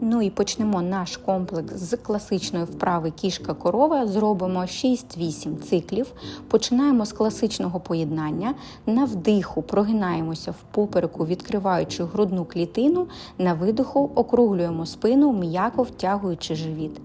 Ну і почнемо наш комплекс з класичної вправи кішка-корова. Зробимо 6-8 циклів. Починаємо з класичного поєднання. На вдиху прогинаємося в попереку, відкриваючи грудну клітину. На видиху округлюємо спину, м'яко втягуючи живіт.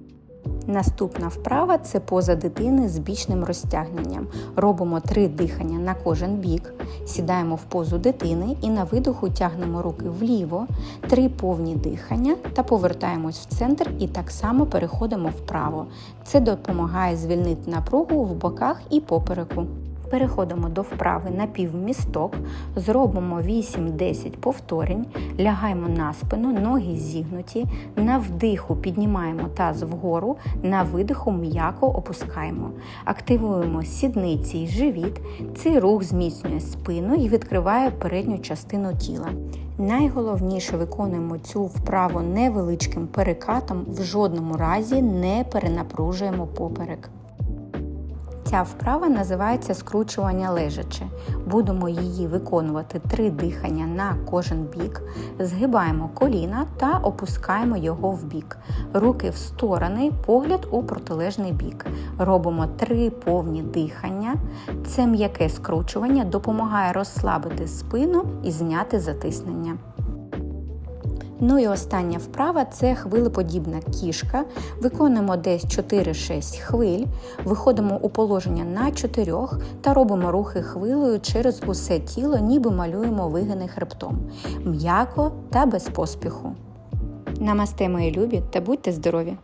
Наступна вправа це поза дитини з бічним розтягненням. Робимо три дихання на кожен бік, сідаємо в позу дитини і на видоху тягнемо руки вліво, три повні дихання та повертаємось в центр і так само переходимо вправо. Це допомагає звільнити напругу в боках і попереку. Переходимо до вправи на півмісток, зробимо 8-10 повторень, лягаємо на спину, ноги зігнуті, на вдиху піднімаємо таз вгору, на видиху м'яко опускаємо. Активуємо сідниці і живіт. Цей рух зміцнює спину і відкриває передню частину тіла. Найголовніше виконуємо цю вправу невеличким перекатом, в жодному разі не перенапружуємо поперек. Ця вправа називається скручування лежачи. Будемо її виконувати три дихання на кожен бік, згибаємо коліна та опускаємо його в бік. Руки в сторони, погляд у протилежний бік. Робимо три повні дихання. Це м'яке скручування допомагає розслабити спину і зняти затиснення. Ну і остання вправа це хвилеподібна кішка. Виконуємо десь 4-6 хвиль, виходимо у положення на 4 та робимо рухи хвилею через усе тіло, ніби малюємо вигини хребтом. М'яко та без поспіху. Намасте, мої любі, та будьте здорові!